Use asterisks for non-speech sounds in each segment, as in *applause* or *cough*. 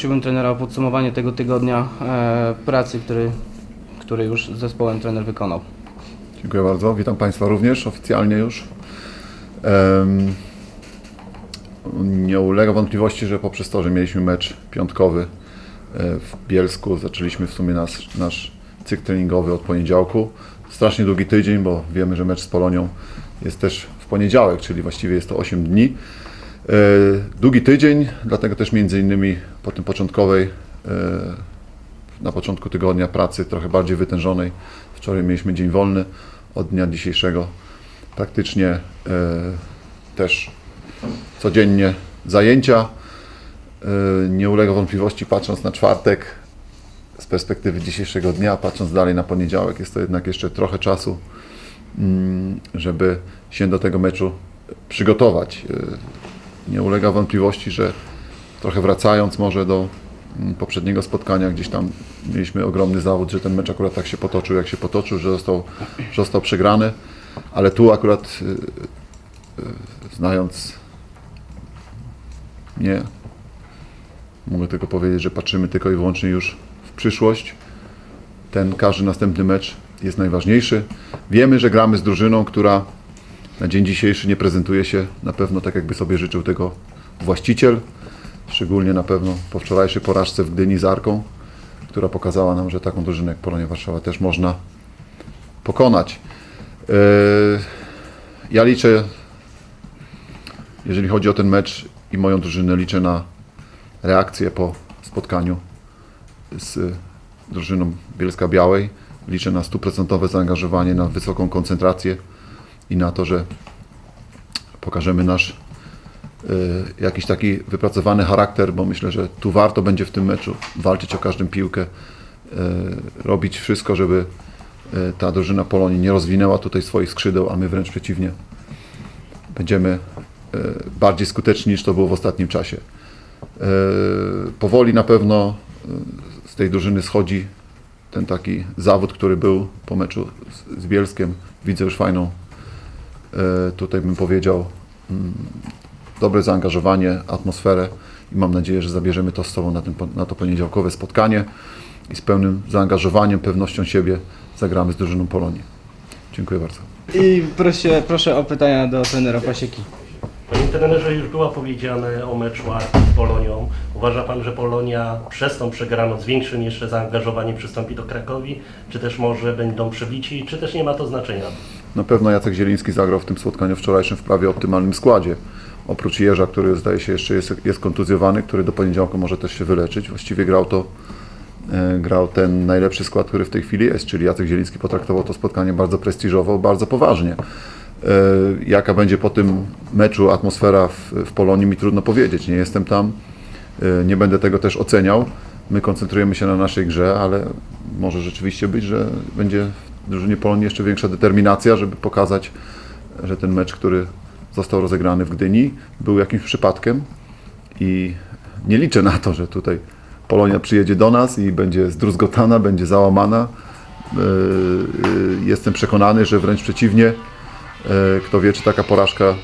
prosiłbym trenera o podsumowanie tego tygodnia e, pracy, który, który już z zespołem trener wykonał. Dziękuję bardzo. Witam Państwa również oficjalnie już. Nie ulega wątpliwości, że poprzez to, że mieliśmy mecz piątkowy e, w Bielsku, zaczęliśmy w sumie nasz, nasz cykl treningowy od poniedziałku. Strasznie długi tydzień, bo wiemy, że mecz z Polonią jest też w poniedziałek, czyli właściwie jest to 8 dni. E, Długi tydzień, dlatego też między innymi po tym początkowej, e, na początku tygodnia pracy trochę bardziej wytężonej. Wczoraj mieliśmy dzień wolny od dnia dzisiejszego. Praktycznie e, też codziennie zajęcia. Nie ulega wątpliwości, patrząc na czwartek, z perspektywy dzisiejszego dnia, patrząc dalej na poniedziałek, jest to jednak jeszcze trochę czasu, mm, żeby się do tego meczu przygotować. Nie ulega wątpliwości, że trochę wracając może do mm, poprzedniego spotkania, gdzieś tam mieliśmy ogromny zawód, że ten mecz akurat tak się potoczył, jak się potoczył, że został, że został przegrany, ale tu akurat y, y, znając mnie, mogę tylko powiedzieć, że patrzymy tylko i wyłącznie już w przyszłość. Ten każdy następny mecz jest najważniejszy. Wiemy, że gramy z drużyną, która na dzień dzisiejszy nie prezentuje się na pewno tak, jakby sobie życzył tego właściciel. Szczególnie na pewno po wczorajszej porażce w Gdyni z Arką, która pokazała nam, że taką drużynę jak Polonia Warszawa też można pokonać. Yy, Ja liczę, jeżeli chodzi o ten mecz i moją drużynę, liczę na reakcję po spotkaniu z drużyną Bielska Białej. Liczę na stuprocentowe zaangażowanie, na wysoką koncentrację i na to, że pokażemy nasz y, jakiś taki wypracowany charakter, bo myślę, że tu warto będzie w tym meczu walczyć o każdą piłkę, y, robić wszystko, żeby y, ta drużyna Polonii nie rozwinęła tutaj swoich skrzydeł, a my wręcz przeciwnie. Będziemy bardziej skuteczni niż to było w ostatnim czasie. Powoli na pewno z tej drużyny schodzi ten taki zawód, który był po meczu z- Bielskiem. Widzę już fajną, tutaj bym powiedział, mm, dobre zaangażowanie, atmosferę i mam nadzieję, że zabierzemy to z sobą na, ten, na to poniedziałkowe spotkanie i z pełnym zaangażowaniem, pewnością siebie zagramy z drużyną Polonii. Dziękuję bardzo. I proszę, proszę o pytania do trenera Pasieki. Panie trenerze, już było powiedziane o meczu Arki z Polonią. Uważa Pan, że Polonia przez tą przegraną z większym jeszcze zaangażowaniem przystąpi do Krakowi? Czy też może będą przebici? Czy też nie ma to znaczenia? Na pewno Jacek Zieliński zagrał w tym spotkaniu wczorajszym w prawie optymalnym składzie. Oprócz Jerza, który zdaje się jeszcze jest, jest kontuzjowany, który do poniedziałku może też się wyleczyć. Właściwie grał to e, grał ten najlepszy skład, który w tej chwili jest, czyli Jacek Zieliński potraktował to spotkanie bardzo prestiżowo, bardzo poważnie. E, Jaka będzie po tym meczu atmosfera w, w Polonii mi trudno powiedzieć. Nie jestem tam, e, nie będę tego też oceniał. My koncentrujemy się na naszej grze, ale może rzeczywiście być, że będzie drużynie Polonii jeszcze większa determinacja, żeby pokazać, że ten mecz, który został rozegrany w Gdyni, był jakimś przypadkiem i nie liczę na to, że tutaj Polonia przyjedzie do nas i będzie zdruzgotana, będzie załamana. Yy, yy, Jestem przekonany, że wręcz przeciwnie, yy, kto wie, czy taka porażka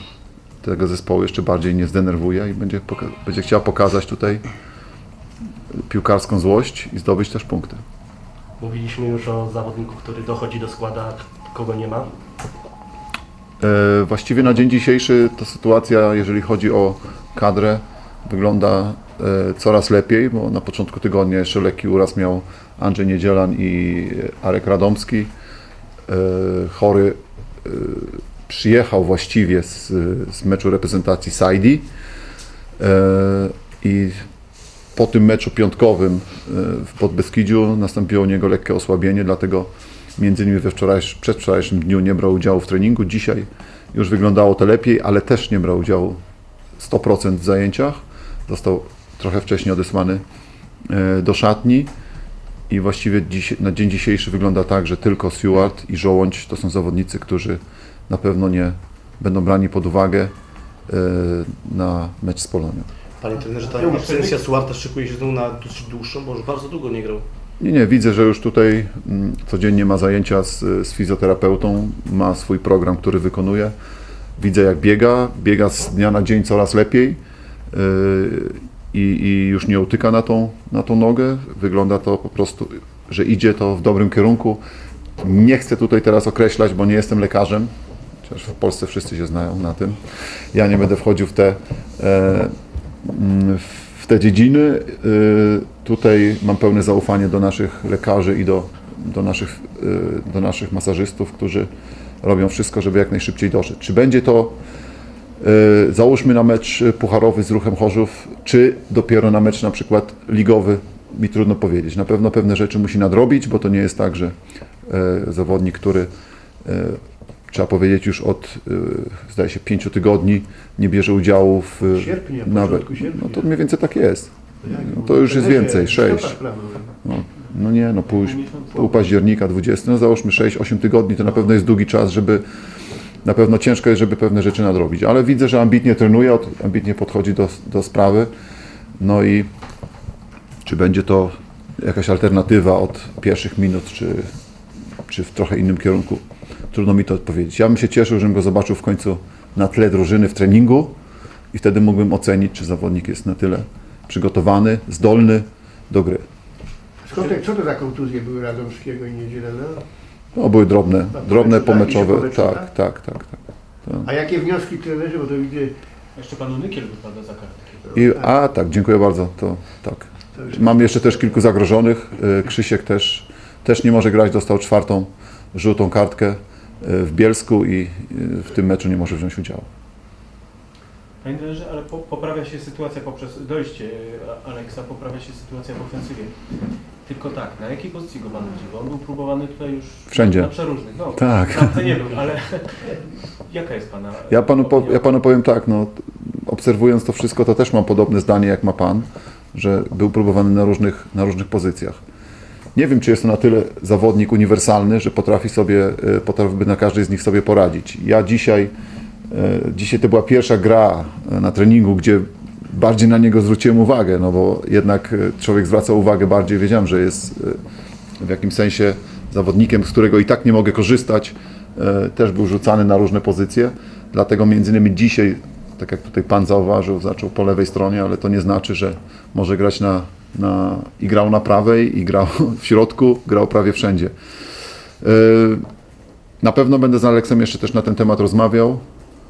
tego zespołu jeszcze bardziej nie zdenerwuje i będzie, będzie chciała pokazać tutaj piłkarską złość i zdobyć też punkty. Mówiliśmy już o zawodniku, który dochodzi do składu, a kogo nie ma. E, Właściwie na dzień dzisiejszy ta sytuacja, jeżeli chodzi o kadrę, wygląda e, coraz lepiej, bo na początku tygodnia jeszcze lekki uraz miał Andrzej Niedzielan i Arek Radomski. E, Chory e, przyjechał właściwie z, z meczu reprezentacji Saidi E, i po tym meczu piątkowym e, w Podbeskidziu nastąpiło u niego lekkie osłabienie, dlatego między innymi we wczorajsz, przedwczorajszym dniu nie brał udziału w treningu. Dzisiaj już wyglądało to lepiej, ale też nie brał udziału 100% w zajęciach. Został trochę wcześniej odesłany e, do szatni i właściwie dziś, na dzień dzisiejszy wygląda tak, że tylko Stewart i Żołądź to są zawodnicy, którzy na pewno nie będą brani pod uwagę e, na mecz z Polonią. Panie trenerze, ta absencja Suarta szykuje się znowu na dosyć dłuższą, bo już bardzo długo nie grał. Nie, nie, widzę, że już tutaj mm, codziennie ma zajęcia z, z fizjoterapeutą, ma swój program, który wykonuje. Widzę jak biega, biega z dnia na dzień coraz lepiej yy, i, już nie utyka na tą, na tą nogę. Wygląda to po prostu, że idzie to w dobrym kierunku. Nie chcę tutaj teraz określać, bo nie jestem lekarzem, chociaż w Polsce wszyscy się znają na tym. Ja nie będę wchodził w te, e, w te dziedziny. E, Tutaj mam pełne zaufanie do naszych lekarzy i do, do, naszych, e, do naszych masażystów, którzy robią wszystko, żeby jak najszybciej doszedł. Czy będzie to e, załóżmy na mecz pucharowy z Ruchem Chorzów, czy dopiero na mecz na przykład ligowy, mi trudno powiedzieć. Na pewno pewne rzeczy musi nadrobić, bo to nie jest tak, że zawodnik, który trzeba powiedzieć już od e, zdaje się pięciu tygodni nie bierze udziału w e, Sierpnia, nawet. sierpnia. No to mniej więcej tak jest. No to już jest więcej, sześć. No, no nie, no pół, pół października, 20, no załóżmy 6-8 tygodni, to na pewno jest długi czas, żeby na pewno ciężko jest, żeby pewne rzeczy nadrobić, ale widzę, że ambitnie trenuje, ambitnie podchodzi do, do sprawy, no i czy będzie to jakaś alternatywa od pierwszych minut, czy, czy w trochę innym kierunku, trudno mi to odpowiedzieć. Ja bym się cieszył, żebym go zobaczył w końcu na tle drużyny w treningu i wtedy mógłbym ocenić, czy zawodnik jest na tyle przygotowany, zdolny do gry. Skąd, te- co to za kontuzje były Radomskiego i Niedzielena? No, były drobne, A drobne tak? pomeczowe. Pomeczu, Tak, tak, tak, tak. A jakie wnioski trenerzy, bo to widzę, Jeszcze panu Nykiel wypada za kartkę. I, a tak, dziękuję bardzo. To tak. Mam jeszcze też kilku zagrożonych. Y, Krzysiek też, też nie może grać, dostał czwartą żółtą kartkę w Bielsku i y, w tym meczu nie może wziąć udziału. Panie trenerze, ale po, poprawia się sytuacja poprzez dojście e, Aleksa, poprawia się sytuacja w ofensywie. Tylko tak, na jakiej pozycji go pan widzi? Bo on był próbowany tutaj już Wszędzie. na przeróżnych. No, Tak. bramce nie był, ale *laughs* jaka jest pana Ja panu, po, ja panu powiem tak, no, obserwując to wszystko, to też mam podobne zdanie jak ma pan, że był próbowany na różnych, na różnych pozycjach. Nie wiem, czy jest to na tyle zawodnik uniwersalny, że potrafi sobie, e, potrafiłby na każdej z nich sobie poradzić. Ja dzisiaj, e, dzisiaj to była pierwsza gra e, na treningu, gdzie bardziej na niego zwróciłem uwagę, no bo jednak człowiek zwraca uwagę bardziej, wiedziałem, że jest w jakimś sensie zawodnikiem, z którego i tak nie mogę korzystać, też był rzucany na różne pozycje, dlatego między innymi dzisiaj, tak jak tutaj Pan zauważył, zaczął po lewej stronie, ale to nie znaczy, że może grać na, na i grał na prawej, i grał *laughs* w środku, grał prawie wszędzie. E, Na pewno będę z Aleksem jeszcze też na ten temat rozmawiał,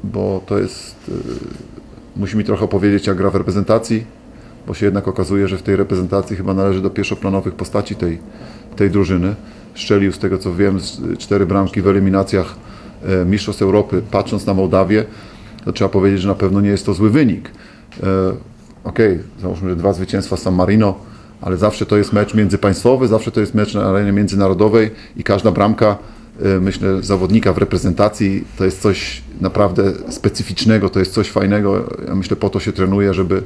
bo to jest, e, musi mi trochę opowiedzieć jak gra w reprezentacji, bo się jednak okazuje, że w tej reprezentacji chyba należy do pierwszoplanowych postaci tej, tej drużyny. Strzelił z tego co wiem z- cztery bramki w eliminacjach Mistrzostw Europy. Patrząc na Mołdawię, to trzeba powiedzieć, że na pewno nie jest to zły wynik. Okej, załóżmy, że dwa zwycięstwa San Marino, ale zawsze to jest mecz międzypaństwowy, zawsze to jest mecz na arenie międzynarodowej i każda bramka, e, myślę, zawodnika w reprezentacji to jest coś naprawdę specyficznego, to jest coś fajnego. Ja myślę, po to się trenuje, żeby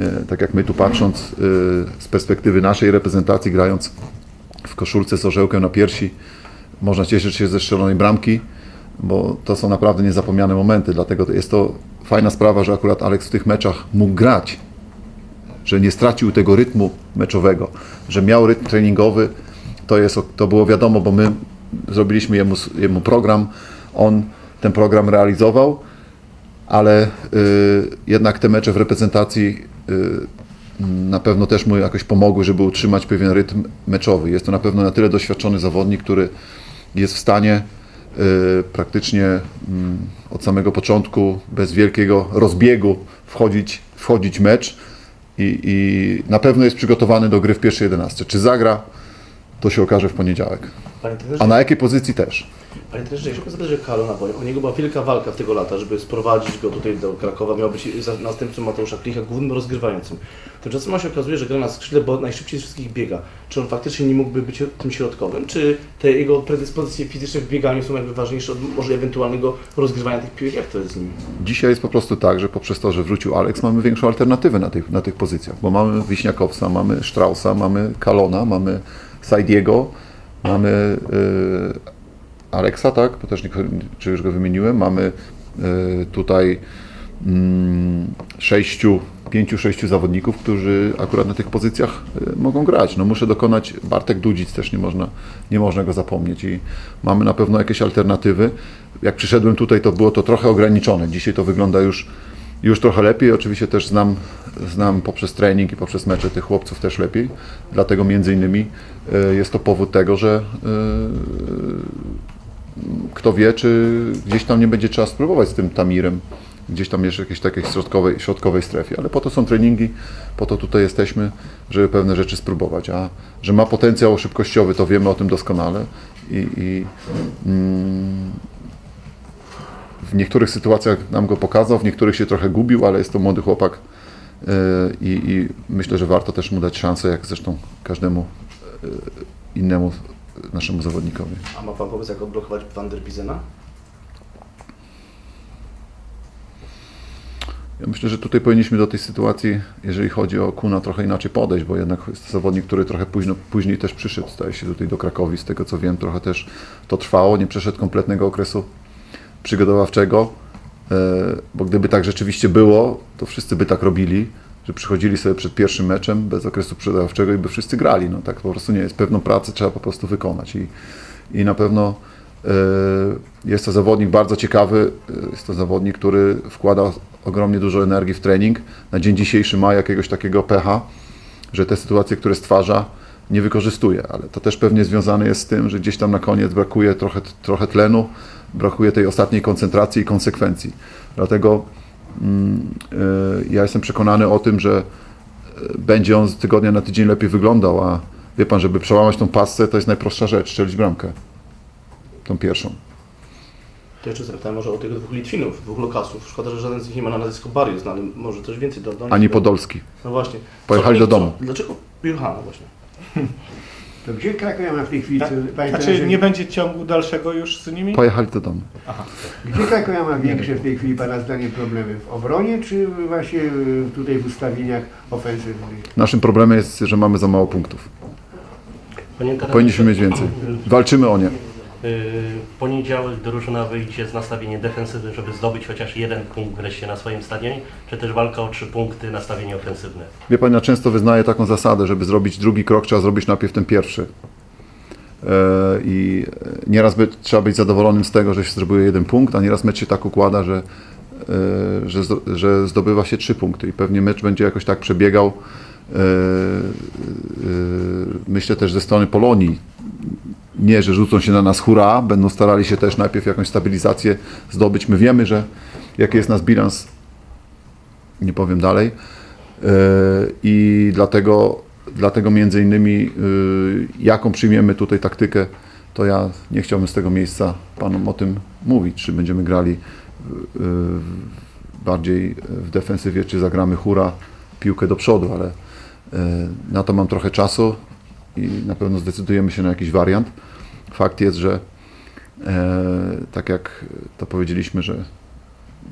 E, tak jak my tu patrząc e, z perspektywy naszej reprezentacji, grając w koszulce z orzełkiem na piersi, można cieszyć się ze strzelonej bramki, bo to są naprawdę niezapomniane momenty, dlatego jest to fajna sprawa, że akurat Aleks w tych meczach mógł grać, że nie stracił tego rytmu meczowego, że miał rytm treningowy, to, jest, to było wiadomo, bo my zrobiliśmy jemu, jemu program, on ten program realizował, ale y, jednak te mecze w reprezentacji y, na pewno też mu jakoś pomogły, żeby utrzymać pewien rytm meczowy. Jest to na pewno na tyle doświadczony zawodnik, który jest w stanie praktycznie mm, od samego początku, bez wielkiego rozbiegu wchodzić, wchodzić mecz i, i na pewno jest przygotowany do gry w pierwszej 11. Czy zagra, to się okaże w poniedziałek. Panie trenerze, A na jakiej pozycji też? Panie trenerze, chciałbym zapytać o Kalona, bo o niego była wielka walka tego lata, żeby sprowadzić go tutaj do Krakowa. Miał być za- następcą Mateusza Klicha, głównym rozgrywającym. Tymczasem się okazuje, że gra na skrzydle, bo najszybciej z wszystkich biega. Czy on faktycznie nie mógłby być tym środkowym? Czy te jego predyspozycje fizyczne w bieganiu są jakby ważniejsze od może ewentualnego rozgrywania tych piłek? Jak to jest z nim? Dzisiaj jest po prostu tak, że poprzez to, że wrócił Alex, mamy większą alternatywę na tych, na tych pozycjach, bo mamy Wiśniakowca, mamy Straussa, mamy Kalona, mamy Saidiego, mamy y, Aleksa, tak, bo też nie, czy już go wymieniłem, mamy y, tutaj mm, sześciu, pięciu, sześciu zawodników, którzy akurat na tych pozycjach y, mogą grać. No muszę dokonać, Bartek Dudzic też nie można, nie można go zapomnieć i mamy na pewno jakieś alternatywy. Jak przyszedłem tutaj, to było to trochę ograniczone. Dzisiaj to wygląda już już trochę lepiej. Oczywiście też znam, znam poprzez trening i poprzez mecze tych chłopców też lepiej. Dlatego między innymi e, jest to powód tego, że e, kto wie, czy gdzieś tam nie będzie trzeba spróbować z tym Tamirem. Gdzieś tam jeszcze jakiejś takiej środkowej, środkowej strefie, ale po to są treningi, po to tutaj jesteśmy, żeby pewne rzeczy spróbować. A że ma potencjał szybkościowy, to wiemy o tym doskonale i, i mm, w niektórych sytuacjach nam go pokazał, w niektórych się trochę gubił, ale jest to młody chłopak yy, i, i myślę, że warto też mu dać szansę, jak zresztą każdemu yy, innemu naszemu zawodnikowi. A ma pan pomysł, jak odblokować Van der Bizena? Ja myślę, że tutaj powinniśmy do tej sytuacji, jeżeli chodzi o Kuna, trochę inaczej podejść, bo jednak jest to zawodnik, który trochę późno, później też przyszedł, staje się tutaj do Krakowi, z tego co wiem, trochę też to trwało, nie przeszedł kompletnego okresu przygotowawczego, e, bo gdyby tak rzeczywiście było, to wszyscy by tak robili, że przychodzili sobie przed pierwszym meczem bez okresu przygotowawczego i by wszyscy grali. No tak po prostu nie jest. Pewną pracę trzeba po prostu wykonać i, i na pewno e, jest to zawodnik bardzo ciekawy, e, jest to zawodnik, który wkłada ogromnie dużo energii w trening. Na dzień dzisiejszy ma jakiegoś takiego pecha, że te sytuacje, które stwarza, nie wykorzystuje, ale to też pewnie związane jest z tym, że gdzieś tam na koniec brakuje trochę, trochę tlenu, brakuje tej ostatniej koncentracji i konsekwencji. Dlatego mm, y, ja jestem przekonany o tym, że y, będzie on z tygodnia na tydzień lepiej wyglądał, a wie pan, żeby przełamać tą pasę, to jest najprostsza rzecz, strzelić bramkę. Tą pierwszą. To jeszcze zapytałem może o tych dwóch Litwinów, dwóch lokasów. Szkoda, że żaden z nich nie ma na nazwisko Barius, no ale może coś więcej dodać. Ani Podolski. No właśnie. Pojechali do domu. Dlaczego? Aha, no właśnie. To gdzie Krakow ma w tej chwili? Tak? Znaczy trenerze, nie będzie ciągu dalszego już z nimi? Pojechali do domu. Gdzie Krakow ma większe w tej chwili Pana zdaniem problemy? W obronie czy właśnie y, tutaj w ustawieniach ofensywnych? Naszym problemem jest, że mamy za mało punktów. Powinniśmy mieć więcej. Walczymy o nie. W poniedziałek drużyna wyjdzie z nastawieniem defensywnym, żeby zdobyć chociaż jeden punkt wreszcie na swoim stadionie, czy też walka o trzy punkty, nastawienie ofensywne. Wie Pan, ja często wyznaję taką zasadę, żeby zrobić drugi krok, trzeba zrobić najpierw ten pierwszy. E, I nieraz by, trzeba być zadowolonym z tego, że się zrobiło jeden punkt, a nieraz mecz się tak układa, że, e, że, że zdobywa się trzy punkty i pewnie mecz będzie jakoś tak przebiegał. E, Myślę też ze strony Polonii. Nie, że rzucą się na nas hura, będą starali się też najpierw jakąś stabilizację zdobyć. My wiemy, że jaki jest nasz bilans, nie powiem dalej. Yy, I dlatego, dlatego między innymi yy, jaką przyjmiemy tutaj taktykę, to ja nie chciałbym z tego miejsca Panom o tym mówić, czy będziemy grali yy, bardziej w defensywie, czy zagramy hura, piłkę do przodu, ale na to mam trochę czasu i na pewno zdecydujemy się na jakiś wariant. Fakt jest, że e, tak jak to powiedzieliśmy, że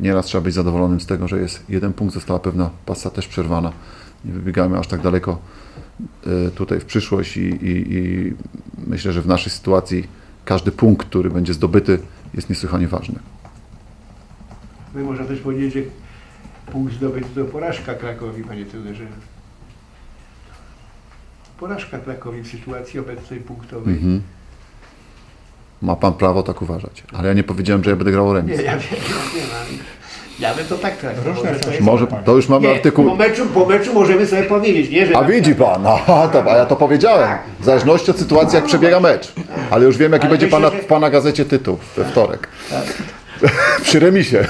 nieraz trzeba być zadowolonym z tego, że jest jeden punkt, została pewna pasa też przerwana. Nie wybiegamy aż tak daleko e, tutaj w przyszłość i, i, i myślę, że w naszej sytuacji każdy punkt, który będzie zdobyty jest niesłychanie ważny. My można też powiedzieć, że punkt zdobyty to porażka Krakowi, Panie trenerze. Porażka Krakowi w sytuacji obecnej punktowej. Mhm. Ma Pan prawo tak uważać, ale ja nie powiedziałem, że ja będę grał o Nie, remis. ja wiem, ja wiem, ale ja bym to tak traktował. Różne że to jest- Może, to już mamy Nie, artykuł... po meczu, po meczu możemy sobie powiedzieć, nie? Że A widzi pan, aha, to, a ja to powiedziałem. W zależności od sytuacji, jak przebiega mecz. Ale już wiem, jaki Ale będzie myślę, pana, że- w pana gazecie tytuł we wtorek. *laughs* Przy remisie.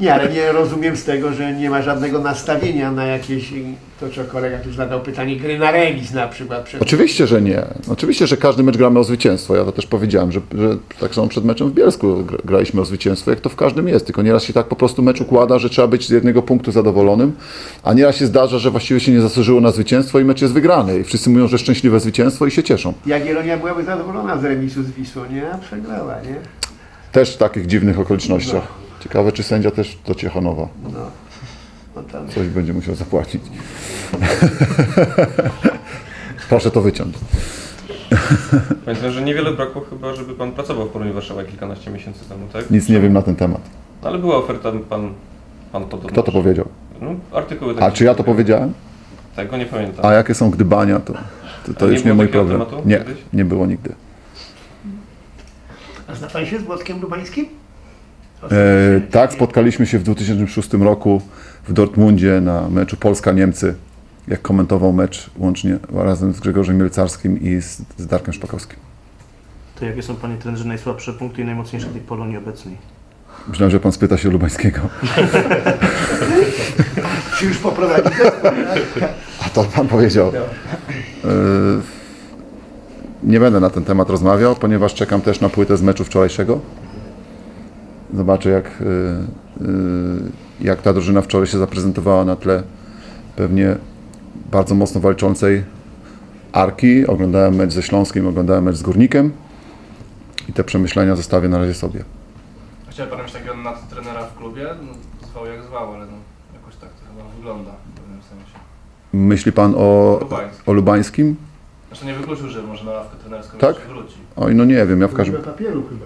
Nie, ale nie rozumiem z tego, że nie ma żadnego nastawienia na jakieś, to co kolega tu zadał pytanie, gry na remis na przykład. Przed... Oczywiście, że nie. Oczywiście, że każdy mecz gramy o zwycięstwo. Ja to też powiedziałem, że, że tak samo przed meczem w Bielsku gra- graliśmy o zwycięstwo, jak to w każdym jest. Tylko nieraz się tak po prostu mecz układa, że trzeba być z jednego punktu zadowolonym, a nieraz się zdarza, że właściwie się nie zasłużyło na zwycięstwo i mecz jest wygrany. I wszyscy mówią, że szczęśliwe zwycięstwo i się cieszą. Jagiellonia byłaby zadowolona z remisu z Wisłą, nie? A przegrała, nie? Też w takich dziwnych okolicznościach. Ciekawe, czy sędzia też do Ciechanowa No. No tam. coś będzie musiał zapłacić. *laughs* Proszę to wyciąć. Pamiętam, że niewiele brakło chyba, żeby pan pracował w Polonii Warszawa kilkanaście miesięcy temu, tak? Nic nie wiem na ten temat. Ale była oferta, pan, pan to Kto to powiedział? No, artykuły takie. A czy ja to powiedziałem? Tego nie pamiętam. A jakie są gdybania, to, to, to A nie już nie było mój problem. tematu Nie, kiedyś? nie było nigdy. A zna Pan się z Włodkiem Lubańskim? E, tak, spotkaliśmy się w 2006 roku w Dortmundzie na meczu Polska-Niemcy, jak komentował mecz łącznie razem z Grzegorzem Mielcarskim i z, z Darkiem Szpakowskim. To jakie są Panie trenerze najsłabsze punkty i najmocniejsze tej Polonii obecnej? Myślałem, że pan spyta się Lubańskiego. Czy już poprowadzi? A to pan powiedział. E, Nie będę na ten temat rozmawiał, ponieważ czekam też na płytę z meczu wczorajszego. Zobaczę, jak, e, e, jak ta drużyna wczoraj się zaprezentowała na tle pewnie bardzo mocno walczącej Arki. Oglądałem mecz ze Śląskiem, oglądałem mecz z Górnikiem i te przemyślenia zostawię na razie sobie. Chciałem pan mieć takiego nadtrenera w klubie? No, zwał jak zwał, ale no, jakoś tak to chyba wygląda w pewnym sensie. Myśli pan o, Lubański. o Lubańskim? Zresztą nie wykluczył, że może na ławkę trenerską Tak? wróci. Oj, no nie wiem, ja w każdym... papieru chyba.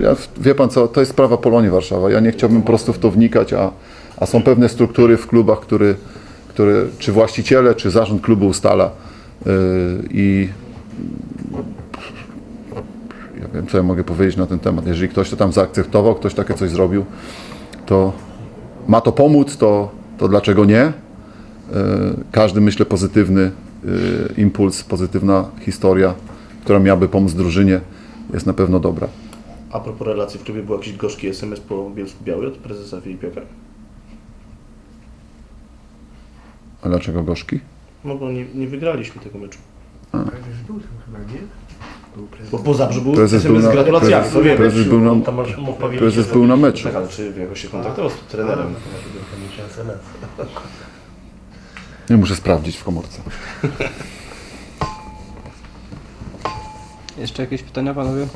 Ja, wie pan co, to jest sprawa Polonii Warszawa. Ja nie chciałbym po prostu w to wnikać, a, a są pewne struktury w klubach, które, które czy właściciele, czy zarząd klubu ustala. Yy, I ja wiem, co ja mogę powiedzieć na ten temat. Jeżeli ktoś to tam zaakceptował, ktoś takie coś zrobił, to ma to pomóc, to, to dlaczego nie? Yy, Każdy, myślę, pozytywny yy, impuls, pozytywna historia, która miałaby pomóc drużynie, jest na pewno dobra. A propos relacji w klubie, był jakiś gorzki SMS po Bielsku Białej od prezesa Filipiaka? A dlaczego gorzki? No bo nie, nie wygraliśmy tego meczu. Prezes był tam chyba, nie? Był prezes. Bo po Zabrze był Prezes SMS był z na- gratulacjami, prezes- to wiemy. prezes był na- To może mógł powiedzieć, Prezes był na meczu. Tak, ale czy jakoś się kontaktował z trenerem? Nie muszę sprawdzić w komórce. Jeszcze jakieś pytania panowie?